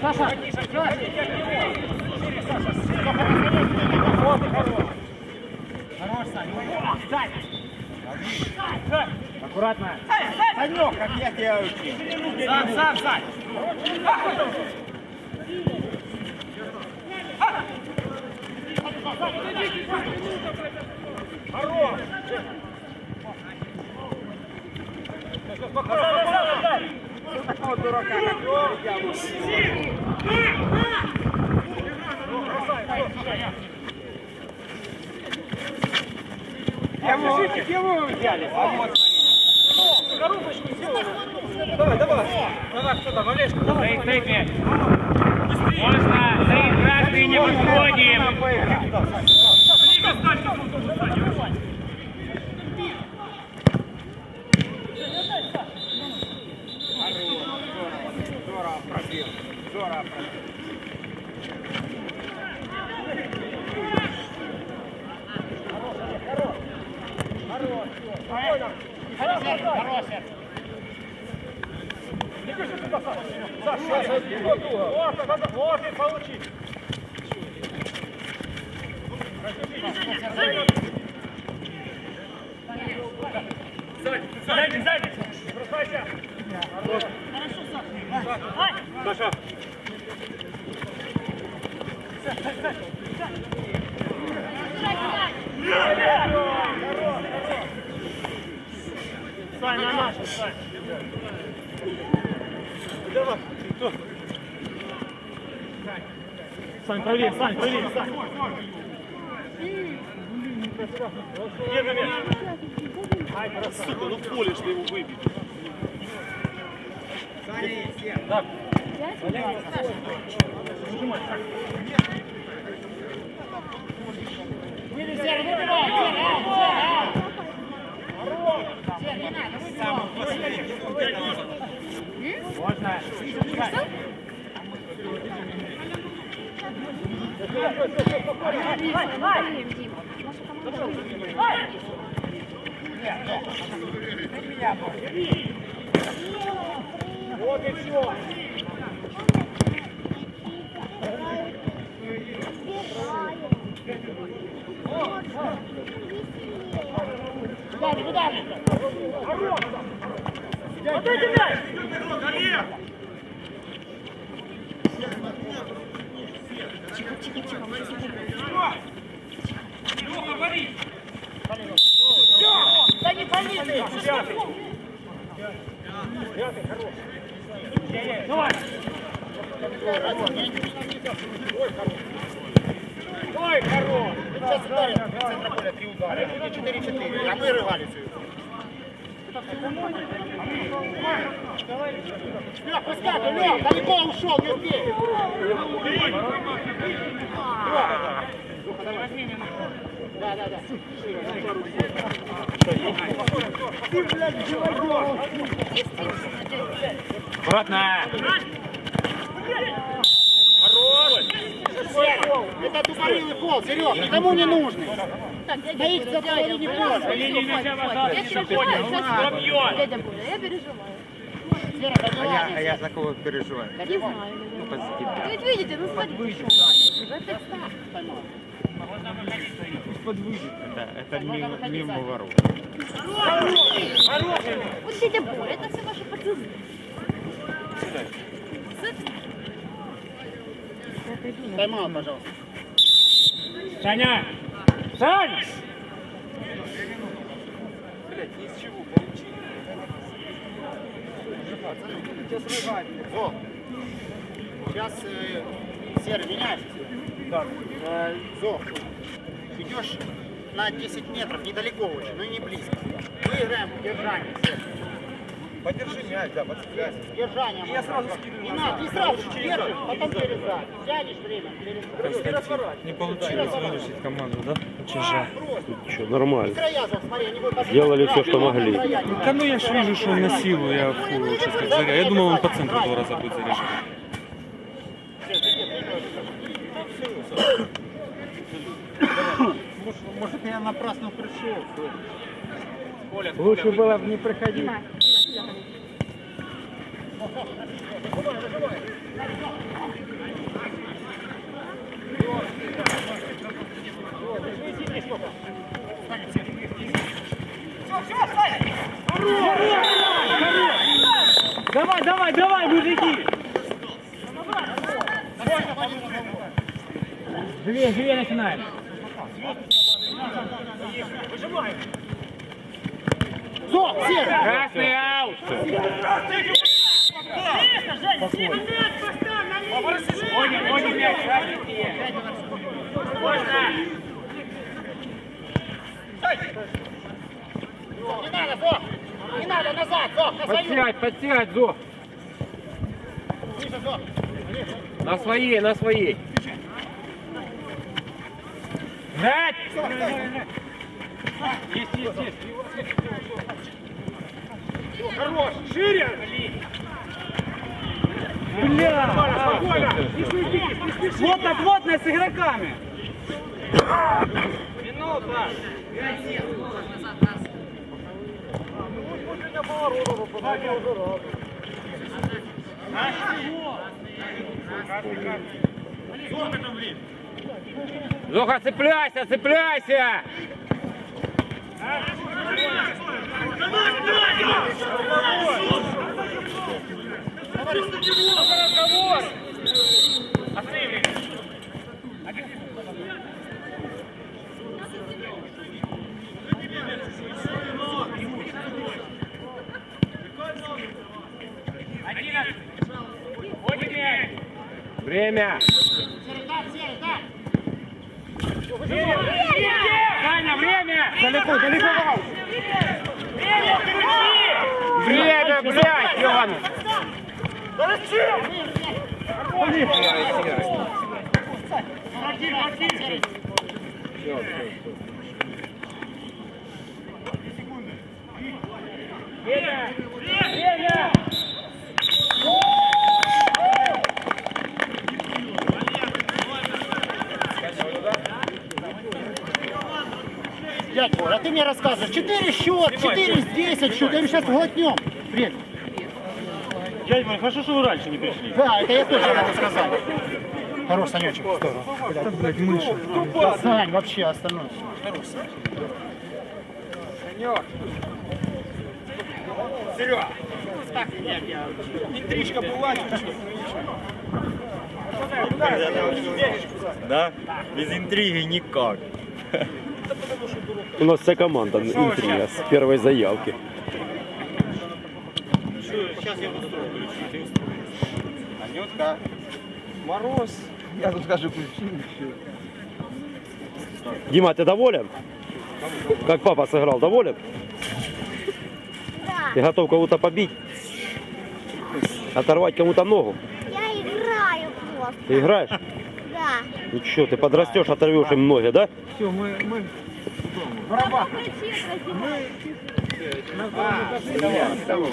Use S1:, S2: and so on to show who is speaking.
S1: Саша! Хорош, Сань! Аккуратно!
S2: Санек, как я тебя учил.
S1: Сам, сам, Сань!
S2: Такого дурака, как я учил. Кого, кого вы взяли? А вот Давай, давай. Давай, кто там, Олежка, давай.
S3: Стоит, стоит, Миш. Можно, стоит, красный, не выходим.
S2: Здорово
S1: Вот и получи! Сань, на нашу, Сань! Давай! Сань, правее, Сань, правее, Сань! Держи мяч! Ай, красава! Сука, ну в поле, что его выбить! Так. Нажимай, Сань. Вот и все. Куда, куда? Хорош! Вот эти мяч! Да не пали ты! Пятый! Пятый, хорош! Давай! Ой, хорош!
S2: Сейчас ударит. Центра поля три удара. И 4-4. А мы рывали игру. Лёх, выскакивай, Лёх, далеко ушел, не успей. Да, да, да. Ты, блядь, живодёр.
S3: Аккуратно.
S2: Серый, это тупорылый фол, Серег, никому не нужный. На их за половине поля.
S3: Линии мяча назад.
S4: Я
S3: Еще
S4: переживаю,
S3: понял.
S4: сейчас
S3: Пробьет.
S4: дядя Коля, я переживаю.
S2: Серый, да не ладно.
S5: я за кого переживаю?
S4: Не знаю. наверное. Вы видите, ну смотрите. Уже представь.
S5: Это, это мимо, мимо ворот.
S4: Вот дядя Коля, это все ваши пацаны.
S2: Тайм-аут, пожалуйста.
S3: Саня. Саня.
S2: Во. Сейчас э, Серый меняешься. Да. Э, Зо, идешь на 10 метров, недалеко очень, но не близко. Мы играем в. Серый.
S5: Подержи мяч, да, подцепляйся.
S2: Держание. Я сразу скидываю. Не надо, не сразу, держишь, потом перезад. Сядешь время, перезад.
S5: Не получилось выручить команду, да? Очень жаль.
S6: Что, нормально. Сделали всё, что могли.
S5: Да ну я ж вижу, что он на силу, я фу, честно говоря. Я думал, он по центру два раза будет заряжать.
S2: Может, я напрасно пришел.
S5: Лучше было бы не приходить.
S4: Давай, давай, давай,
S3: мужики! Живее, живее начинаем!
S2: Выжимаем! Все, все!
S3: Красный аут! Вводим, вводим мяч, красный Можно.
S2: Не надо, Зо. Не надо, назад, Зо, на свою.
S3: Подсядь, подсядь, Зо. На своей, на своей. Жать! Есть, есть, есть.
S1: Хорош, шире!
S5: Плотно, плотно с игроками.
S3: Зоха, цепляйся, цепляйся! Время!
S2: Серый, так, серый, так.
S3: Саня, время!
S5: Далеко, далеко.
S3: Время, блядь, Иван!
S2: Дядь а ты мне рассказываешь, 4 счет, 4 из 10 счет, я сейчас глотнем. Время.
S1: Дядя Боря, хорошо, что вы раньше не пришли.
S2: Да, это я тоже могу сказать. Хорош, Санечек. Здорово.
S5: Это, блядь, мыши.
S2: Сань, вообще остальное.
S7: Да? Без интриги никак.
S6: У нас вся команда интрига с первой заявки.
S7: Анютка. Мороз. Я тут скажу, включи.
S6: Дима, ты доволен? Как папа сыграл, доволен?
S4: Да,
S6: Ты готов кого-то побить? Оторвать кому-то ногу?
S4: я играю просто.
S6: Ты играешь?
S4: Да.
S6: Ничего, ты подрастешь, оторвешь им ноги, да?
S5: Все, мы, мы
S4: Красиво, красиво.